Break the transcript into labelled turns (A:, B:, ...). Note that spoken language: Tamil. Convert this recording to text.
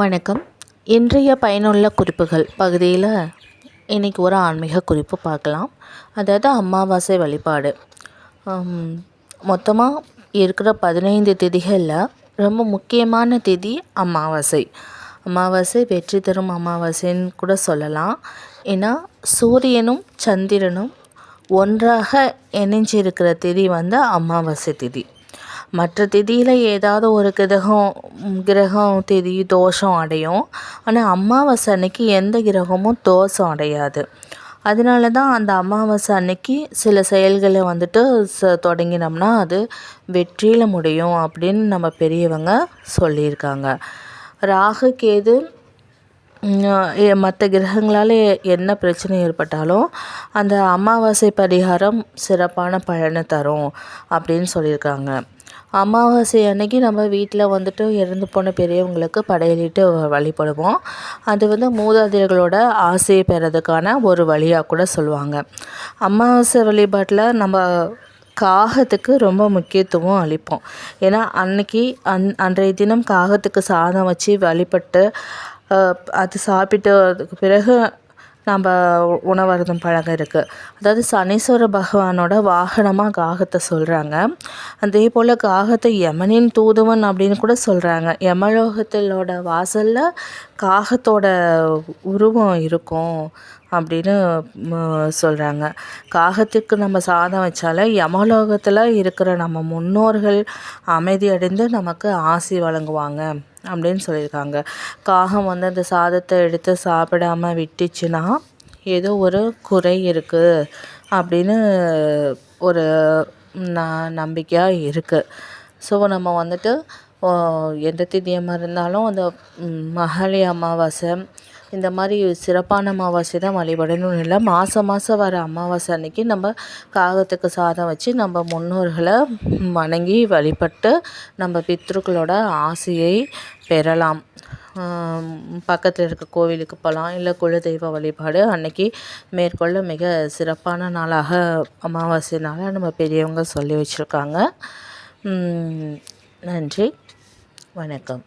A: வணக்கம். இன்றைய பயனுள்ள குறிப்புகள். பகுதியில் இன்றைக்கி ஒரு ஆன்மீக குறிப்பு பார்க்கலாம். அதாவது அமாவாசை வழிபாடு. மொத்தமாக இருக்கிற பதினைந்து திதிகளில் ரொம்ப முக்கியமான திதி அமாவாசை. அமாவாசை வெற்றி தரும் அமாவாசைன்னு கூட சொல்லலாம். ஏன்னா சூரியனும் சந்திரனும் ஒன்றாக இணைஞ்சிருக்கிற திதி வந்து அமாவாசை திதி. மற்ற திதியில் ஏதாவது ஒரு கிரகம் கிரகம் திதி தோஷம் அடையும். ஆனால் அமாவாசை அன்னைக்கு எந்த கிரகமும் தோஷம் அடையாது. அதனால தான் அந்த அமாவாசை அன்னைக்கு சில செயல்களை வந்துட்டு ச தொடங்கினோம்னா அது வெற்றியில் முடியும் அப்படின்னு நம்ம பெரியவங்க சொல்லியிருக்காங்க. ராகு கேது மற்ற கிரகங்களால் என்ன பிரச்சனை ஏற்பட்டாலும் அந்த அமாவாசை பரிகாரம் சிறப்பான பலனை தரும் அப்படின்னு சொல்லியிருக்காங்க. அமாவாசை அன்னைக்கு நம்ம வீட்டில் வந்துட்டு இறந்து போன பெரியவங்களுக்கு படையலிட்டு வழிபடுவோம். அது வந்து மூதாதையர்களோட ஆசையை பெறதுக்கான ஒரு வழியாக கூட சொல்லுவாங்க. அமாவாசை வழிபாட்டில் நம்ம காகத்துக்கு ரொம்ப முக்கியத்துவம் அளிப்போம். ஏன்னா அன்னைக்கு அன் அன்றைய தினம் காகத்துக்கு சாதம் வச்சு வழிபட்டு அது சாப்பிட்டு அதுக்கு பிறகு நம்ம உணவருதும் பழகம் இருக்குது அதாவது சனீஸ்வர பகவானோட வாகனமாக காகத்தை சொல்கிறாங்க அதே போல் காகத்தை யமனின் தூதுவன் அப்படின்னு கூட சொல்கிறாங்க யமலோகத்திலோட வாசலில் காகத்தோட உருவம் இருக்கும் அப்படின்னு சொல்கிறாங்க காகத்துக்கு நம்ம சாதம் வச்சாலே யமலோகத்தில் இருக்கிற நம்ம முன்னோர்கள் அமைதி அடைந்து நமக்கு ஆசி வழங்குவாங்க. அப்படின்னு சொல்லியிருக்காங்க. காகம் வந்து அந்த சாதத்தை எடுத்து சாப்பிடாம விட்டுச்சுன்னா ஏதோ ஒரு குறை இருக்குது அப்படின்னு ஒரு ந நம்பிக்கையாக இருக்குது ஸோ நம்ம வந்துட்டு எந்த திதியமாக இருந்தாலும் அந்த மகாளி அமாவாசை இந்த மாதிரி சிறப்பான அமாவாசை தான் வழிபடணும்னு இல்லை. மாதம் மாதம் வர அமாவாசை அன்னைக்கு நம்ம காகத்துக்கு சாதம் வச்சு நம்ம முன்னோர்களை வணங்கி வழிபட்டு நம்ம பித்ருக்களோட ஆசையை பெறலாம். பக்கத்தில் இருக்க கோவிலுக்கு போகலாம் இல்லை குலதெய்வ வழிபாடு அன்னைக்கு மேற்கொள்ள மிக சிறப்பான நாளாக அமாவாசை நாளாக நம்ம பெரியவங்க சொல்லி வச்சுருக்காங்க. நன்றி. வணக்கம்.